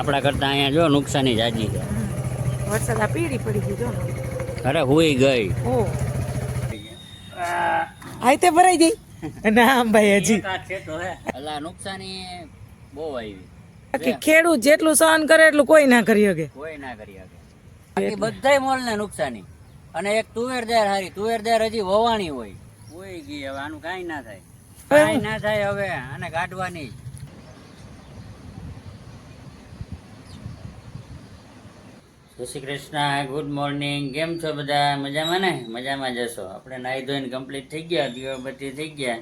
આપણા કરતાં અહીંયા જો નુકસાની જાજી છે વરસાદ આ પીળી પડી ગઈ જો અરે હુઈ ગઈ. ઓ. આ તે ભરાઈ ગઈ? ના ભાઈ હજી. અલા નુકસાની બહુ આવી. બાકી ખેડૂત જેટલું સહન કરે એટલું કોઈ ના કરી શકે. કોઈ ના કરી શકે. બધાય મોલ ને નુકસાની. અને એક તુવેર દાર હારી. તુવેર દાર હજી વવાણી હોય. હોય ગઈ હવે આનું કાંઈ ના થાય. કાંઈ ના થાય હવે આને કાઢવાની જય શ્રી કૃષ્ણ, ગુડ મોર્નિંગ. કેમ છો બધા? મજામાં ને? મજામાં જશો. આપણે નાહી ધોઈને કમ્પ્લીટ થઈ ગયા, દીવાબત્તી થઈ ગયા.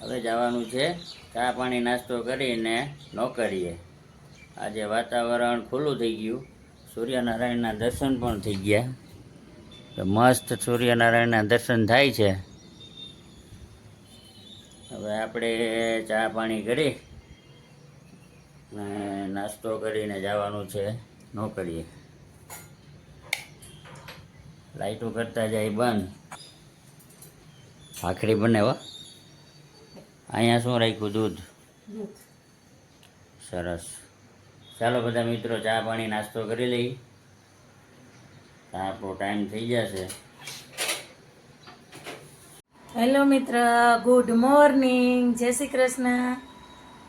હવે જવાનું છે ચા પાણી નાસ્તો કરીને નોકરીએ. આજે વાતાવરણ ખુલ્લું થઈ ગયું. સૂર્યનારાયણના દર્શન પણ થઈ ગયા. મસ્ત સૂર્યનારાયણના દર્શન થાય છે. હવે આપણે ચા પાણી કરી નાસ્તો કરીને જવાનું છે. નોકરીએ લાઈટો કરતા જાય બંધ. ભાખરી બને હો. અહીંયા શું રાખ્યું? દૂધ. સરસ. ચાલો બધા મિત્રો ચા પાણી નાસ્તો કરી લઈ આપણો ટાઈમ થઈ જશે. હેલો મિત્ર ગુડ મોર્નિંગ. જય શ્રી કૃષ્ણ.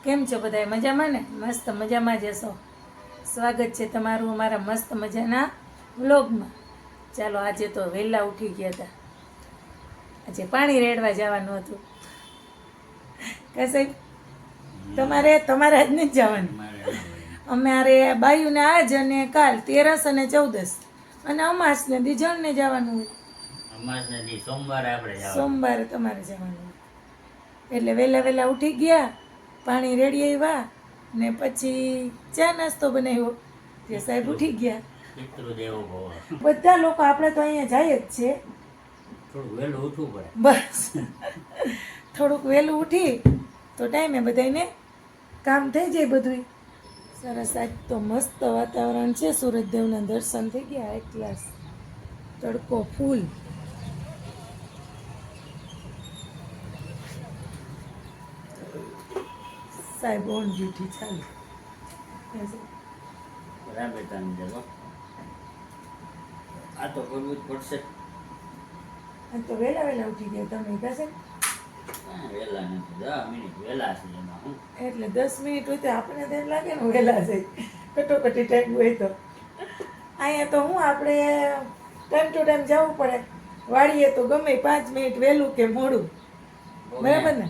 કેમ છો બધા મજામાં ને? મસ્ત મજામાં જશો સ્વાગત છે તમારું અમારા મસ્ત મજાના વ્લોગમાં. ચાલો આજે તો વહેલા ઉઠી ગયા હતા. આજે પાણી રેડવા જવાનું હતું. કે સાહેબ તમારે તમારે આજને જ જવાનું? અમારે બાયુને આજ અને કાલ તેરસ અને ચૌદસ. અને અમાસ ને બીજણને જવાનું હોય. સોમવારે આપણે સોમવારે તમારે જવાનું એટલે વહેલા વહેલા ઉઠી ગયા પાણી રેડી આવ્યા. ને પછી ચા નાસ્તો બનાવ્યો. તે સાહેબ ઉઠી ગયા. બધા લોકો આપણે તો અહીંયા જાય જ છે. બસ. થોડુંક વહેલું ઉઠી તો ટાઈમે બધાને કામ થઈ જાય બધું સરસ આજ તો મસ્ત વાતાવરણ છે. સૂરજદેવના દર્શન થઈ ગયા. એક ક્લાસ તડકો ફૂલ. સાહેબ ઓન ડ્યુટી ચાલુ બરાબર તમે જગો આ તો કરવું જ પડશે. આ તો વહેલા વહેલા ઉઠી ગયો તમે કહેશે વહેલા નથી. દસ મિનિટ વહેલા છે એમાં હું. એટલે દસ મિનિટ હોય તો આપણને તો એમ લાગે ને વહેલા છે. કટોકટી ટાઈમ હોય તો. અહીંયા તો હું આપણે ટાઈમ ટુ ટાઈમ જવું પડે. વાળીએ તો ગમે પાંચ મિનિટ વહેલું કે મોડું. બરાબર ને?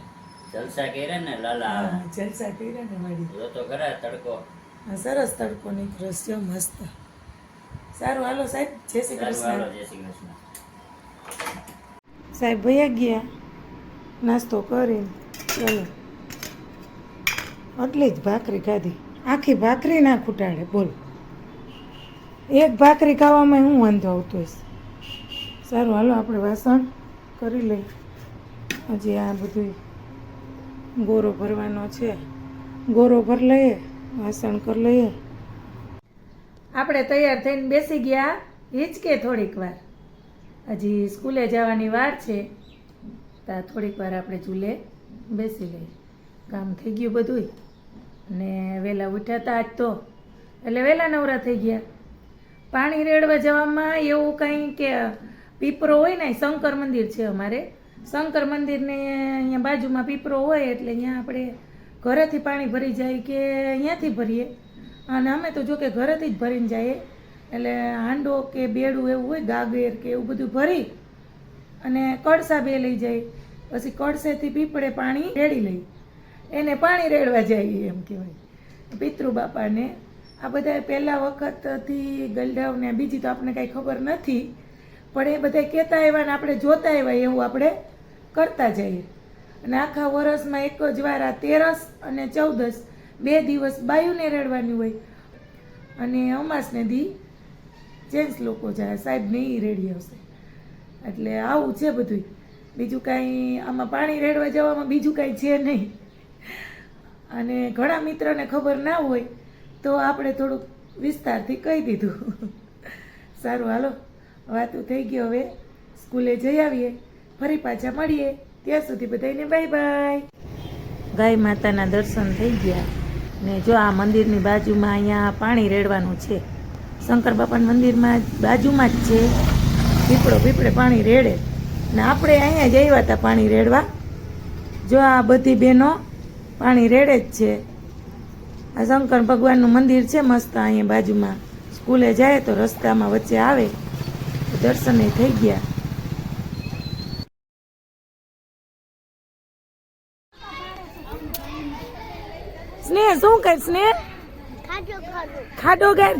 જલસા કર્યા ને લાલા. હા જલસા કર્યા ને વાળી. જો તો ખરા તડકો. હા, સરસ તડકો નીકળ્યો છે મસ્ત. સારું હાલો સાહેબ જય શ્રી કૃષ્ણ. હાલો, જય શ્રી કૃષ્ણ. સાહેબ ભૈયા ગયા. નાસ્તો કરીને ચલો. આટલી જ ભાખરી ખાધી. આખી ભાખરી ના ખૂટાડે બોલ. એક ભાખરી ખાવામાં હું વાંધો આવતો હશે? સારું હાલો આપણે વાસણ કરી લઈ હજી આ બધું ગોરો ભરવાનો છે. ગોરો ભર લઈએ, વાસણ કરી લઈએ. આપણે તૈયાર થઈને બેસી ગયા, હિંચકે થોડીક વાર. હજી સ્કૂલે જવાની વાર છે ત્યાં થોડીક વાર આપણે ચૂલે બેસી લઈએ. કામ થઈ ગયું બધુંય. ને વહેલા ઉઠ્યા હતા આજ તો. એટલે વહેલા નવરા થઈ ગયા. પાણી રેડવા જવામાં એવું કંઈ કે પીપરો હોય ને, શંકર મંદિર છે અમારે. શંકર મંદિરને અહીંયા બાજુમાં પીપરો હોય એટલે અહીંયા આપણે ઘરેથી પાણી ભરી જાય કે અહીંયાથી ભરીએ. અને અમે તો જો કે ઘરેથી જ ભરીને જઈએ. એટલે હાંડો કે બેડું એવું હોય, ગાગેર કે એવું બધું ભરી અને કળસા બે લઈ જાય. પછી કળસેથી પીપળે પાણી રેડી લઈ. એને પાણી રેડવા જઈએ એમ કહેવાય. પિતૃ બાપાને આ બધા પહેલાં વખતથી ગલડાવને બીજી તો આપણને કાંઈ ખબર નથી. પણ એ બધા કહેતા આવ્યા ને આપણે જોતા આવ્યા એવું આપણે કરતા જઈએ. અને આખા વરસમાં એક જ વાર આ તેરસ અને ચૌદસ બે દિવસ બાયુને રેડવાની હોય. અને અમાસને દી જેન્ટ્સ લોકો જાય. સાહેબ નહીં રેડી આવશે. એટલે આવું છે બધું બીજું કાંઈ આમાં પાણી રેડવા જવામાં બીજું કાંઈ છે નહીં. અને ઘણા મિત્રોને ખબર ના હોય તો આપણે થોડુંક વિસ્તારથી કહી દીધું. સારું, હાલો. વાતું થઈ ગયો હવે. સ્કૂલે જઈ આવીએ. ફરી પાછા મળીએ. ત્યાં સુધી બધાને બાય બાય. ગાય માતાના દર્શન થઈ ગયા. ને જો આ મંદિરની બાજુમાં અહીંયા પાણી રેડવાનું છે. શંકર બાપાના મંદિરમાં બાજુમાં જ છે. પીપળો પીપળે પાણી રેડે. ને આપણે અહીંયા જ આવ્યા હતા પાણી રેડવા. જો આ બધી બહેનો પાણી રેડે જ છે. આ શંકર ભગવાનનું મંદિર છે મસ્ત અહીંયા બાજુમાં. સ્કૂલે જાય તો રસ્તામાં વચ્ચે આવે. દર્શને થઈ ગયા. શું કરીશ ને? ખાડો ગાર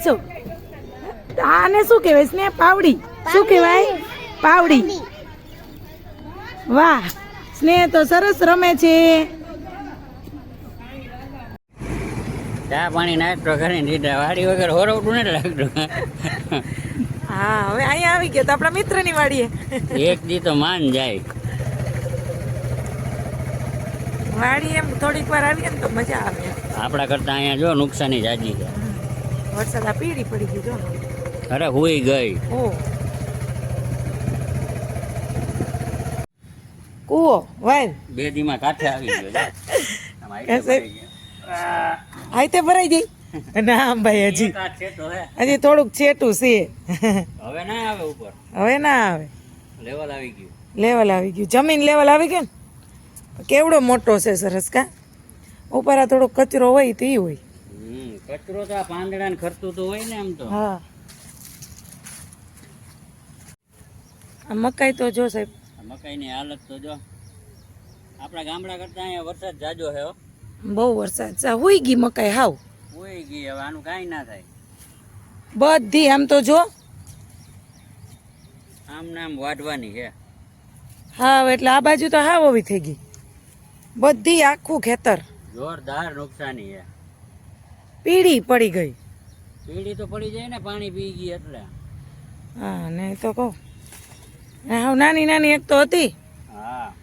આને શું કહેવાય ને પાવડી. શું કહેવાય? પાવડી. વાહ. સ્નેહ તો સરસ રમે છે. ચા પાણી નાસ્તો કરીને દીધા વાડી વગર હોરવટું નથી લાગતું. હા હવે અહીંયા આવી ગયા તો આપણા મિત્રની વાડીએ. એક દી તો માન જાય. વાડી એમ થોડીક વાર આવીએ ને તો મજા આવે. આપણા કરતા અહીંયા જો નુકસાની જાજી છે. વરસાદ આ પીળી પડી ગઈ જો. અરે હુઈ ગઈ. ઓ. કૂવો વાય બે દીમાં કાઠે આવી ગયો જો. આમ હાઈટે કશે? પડી ગયો. આ, આઈતે ભરાઈ જઈ ના ભાઈ હજી. તો હજી થોડુંક છેટું છે. હવે ના આવે ઉપર. હવે ના આવે. લેવલ આવી ગયું. લેવલ આવી ગયું. જમીન લેવલ આવી ગયું ને? કેવડો મોટો છે સરસ કા? ઉપર આ થોડો કચરો હોય તો ઈ હોય. હમ કચરો તો આ પાંદડા ને ખરતું તો હોય ને એમ તો. હા. આ મકાઈ તો જો સાહેબ. મકાઈની હાલત તો જો. આપણા ગામડા કરતા અહીંયા વરસાદ જાજો છે બહુ વરસાદ છે. હોય ગઈ મકાઈ હાવ. હોય ગઈ હવે આનું કાંઈ ના થાય. બધી આમ તો જો. આમ નામ વાઢવાની છે. હા એટલે આ બાજુ તો હાવ આવી થઈ ગઈ. બધી આખું ખેતર. જોરદાર નુકસાની છે. પીળી પડી ગઈ. પીળી તો પડી જાય ને પાણી પી ગઈ એટલે. હા ને તો કહું. હા નાની નાની એક તો હતી. હા.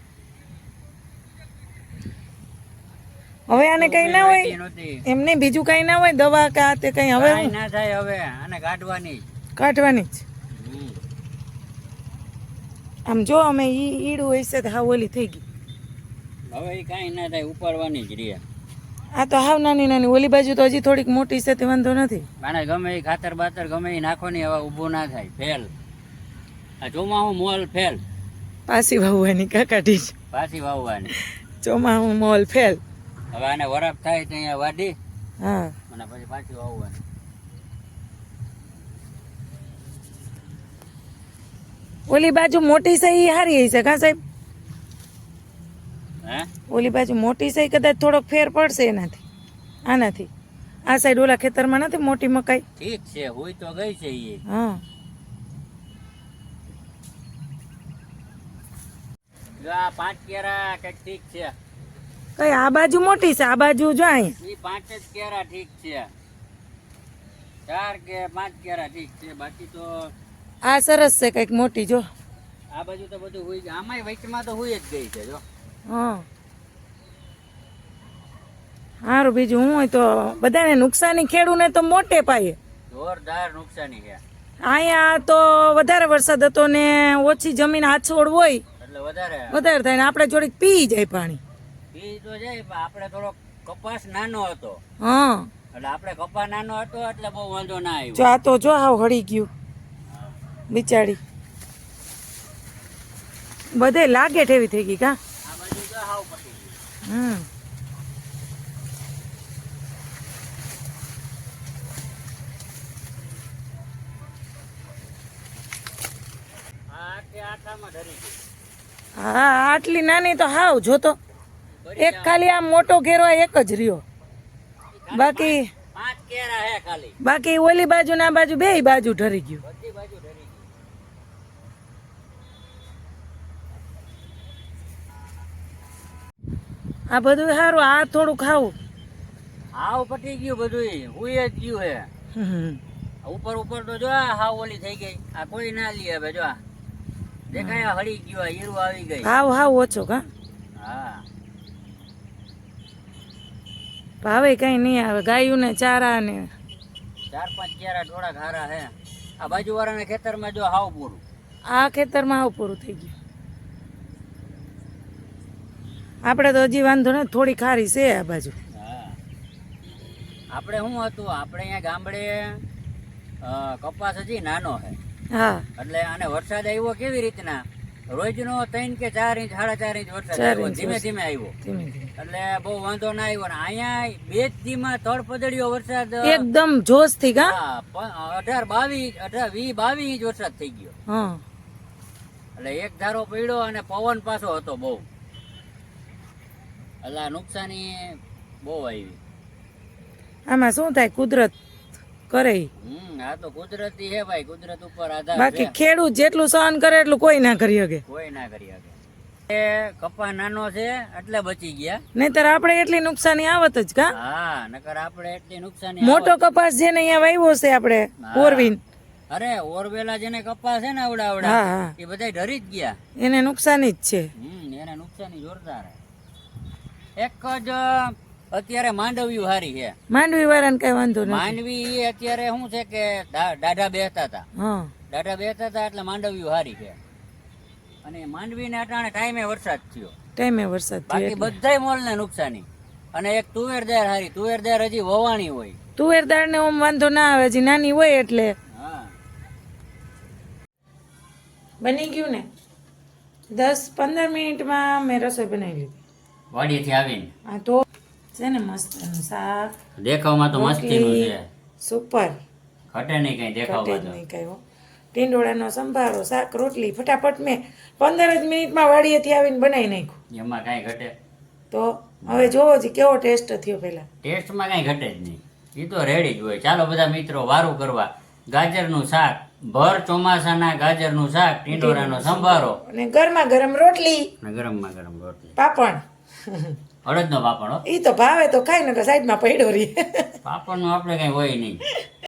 હવે આને કઈ ના હોય. એમને બીજું કઈ ના હોય? દવા કે આ તે કઈ હવે ના થાય હવે આને કાઢવાની કાઢવાની જ. આમ જો અમે ઈ ઈડું હશે તો હા ઓલી થઈ ગઈ. હવે એ કાંઈ ના થાય ઉપાડવાની જ રહ્યા આ તો હાવ નાની નાની ઓલી બાજુ તો હજી થોડીક મોટી છે તે વાંધો નથી. આને ગમે એ ખાતર બાતર ગમે એ નાખો ને હવે ઊભું ના થાય ફેલ. આ ચોમાહું મોલ ફેલ. પાછી વાવવાની કાકાટી પાછી વાવવાની. ચોમાહું મોલ ફેલ. હવે આને વરાપ થાય તો અહીંયા વાડી હા. અને પછી પાછી વાવવાની. ઓલી બાજુ મોટી છે એ હારી હશે કા સાહેબ? ઓલી બાજુ મોટી છે કદાચ થોડોક ફેર પડશે એનાથી. આનાથી. આ સાઈડ ઓલા ખેતરમાં નથી મોટી મકાઈ? ઠીક છે હોય તો ગઈ છે એ હા. પાંચ કેરા કંઈક ઠીક છે. કઈ આ બાજુ મોટી છે? આ બાજુ જો અહીંયા એ પાંચ જ કેરા ઠીક છે. ચાર કે પાંચ કેરા ઠીક છે બાકી તો આ સરસ છે કંઈક મોટી જો. આ બાજુ તો બધું હોય આમાંય વચમાં તો હોય જ ગઈ છે જો. હા. સારું બીજું હું હોય તો બધાને નુકસાની ખેડૂને તો મોટે પાયે. જોરદાર નુકસાની છે. અહીંયા તો વધારે વરસાદ હતો ને ઓછી જમીન આછોડ હોય એટલે વધારે. વધારે થાય ને આપણે જોડીક પી જાય પાણી. પી તો જાય પણ આપણે થોડો કપાસ નાનો હતો. હા. એટલે આપણે કપાસ નાનો હતો એટલે બહુ વાંધો ના આવ્યો. જો આ તો જો આવ હળી ગયું. બિચારી. બધે લાગે ઠેવી થઈ ગઈ કા આ બાજુ તો હાવ પતી ગયું હમ. હા આટલી નાની તો હાવ જોતો એક ખાલી આ મોટો ઘેરો એક જ રહ્યો. બાકી બાકી ઓલી બાજુ ના બાજુ બે બાજુ ઢરી ગયું બધી બાજુ ધરી ગઈ આ બધું સારું આ થોડું ખાવું હાવ પટી ગયું બધું હુંય જ ગયું હે. ઉપર ઉપર તો જો આ હાવ ઓલી થઈ ગઈ. આ કોઈ ના લે હવે જો દેખાય હળી ગયું હીરું આવી ગઈ. હાવ હાવ ઓછો કા? હા. ભાવે કઈ નહીં આવે ગાયું ને ચારા ને ચાર પાંચ ચારા થોડા ખારા હે. આ બાજુ વાળાના ખેતરમાં જો હાવ પૂરું. આ ખેતરમાં હાવ પૂરું થઈ ગયું. આપણે તો હજી વાંધો ને થોડી ખારી છે આ બાજુ. હા. આપણે શું હતું આપણે અહીંયા ગામડે કપાસ હજી નાનો છે. હા. એટલે આને વરસાદ આવ્યો કેવી રીતના? રોજનો ત્રણ કે ચાર ઇંચ સાડા ચાર ઇંચ વરસાદ આવ્યો ધીમે ધીમે આવ્યો. એટલે બહુ વાંધો ના આવ્યો ને અહીંયા બે જ દીમાં તળ પદડ્યો વરસાદ એકદમ જોશથી ગા અઢાર બાવીસ અઢાર વી બાવીસ ઇંચ વરસાદ થઈ ગયો. એટલે એક ધારો પડ્યો અને પવન પાછો હતો બહુ. એટલે નુકસાની બહુ આવી. આમાં શું થાય? કુદરત કરે હમ આ તો કુદરતી છે ભાઈ કુદરત ઉપર આધાર બાકી ખેડૂત જેટલું સહન કરે એટલું કોઈ ના કરી શકે. કોઈ ના કરી શકે. એ કપા નાનો છે એટલે બચી ગયા. નહીતર આપણે એટલી નુકસાની આવત જ કા? હા નકર આપણે એટલી નુકસાની મોટો કપાસ જેને અહીંયા વાવ્યો છે આપણે ઓરવીન. અરે ઓરવેલા જેને કપાસ છે ને આવડા આવડા હા હા. એ બધા ડરી જ ગયા. એને નુકસાની જ છે. હમ એને નુકસાની જોરદાર. છે એક જ અત્યારે માંડવી હારી છે. માંડવી વાળાને કઈ વાંધો નથી. માંડવી એ અત્યારે શું છે કે દાઢા બેહતા હતા. દાઢા બેહતા હતા એટલે માંડવી હારી છે. અને માંડવીને અટાણે ટાઈમે વરસાદ થયો. ટાઈમે વરસાદ થયો બાકી બધાય મોલને નુકસાની. અને એક તુવેર દાળ હારી. તુવેર દાળ હજી વવાણી હોય. તુવેર દાળ ને ઓમ વાંધો ના આવે હજી નાની હોય એટલે. હા. બની ગયું ને? દસ પંદર મિનિટમાં મેં રસોઈ બનાવી લીધી. વાડીથી આવીને. આ તો છે ને મસ્ત શાક દેખાવમાં તો મસ્તીનું છે. સુપર. ઘટે નહીં કઈ દેખાવમાં નહીં કઈ ટીંડોળાનો સંભારો શાક રોટલી ફટાફટ મેં પંદર જ મિનિટમાં વાડીએથી આવીને બનાવી નાખ્યું. એમાં કાંઈ ઘટે? તો હવે જોવો જ કેવો ટેસ્ટ થયો પહેલા. ટેસ્ટમાં કાંઈ ઘટે જ નહીં. એ તો રેડી જ હોય. ચાલો બધા મિત્રો વારું કરવા. ગાજરનું શાક ભર ચોમાસાના ગાજરનું શાક ટીંડોરાનો સંભારો. અને ગરમા ગરમ રોટલી. અને ગરમમાં ગરમ રોટલી. પાપણ અડદનો પાપડ એ તો ભાવે તો ખાઈ ને સાઈડમાં પડ્યો રહી. પાપડનું આપણે કઈ હોય નહીં.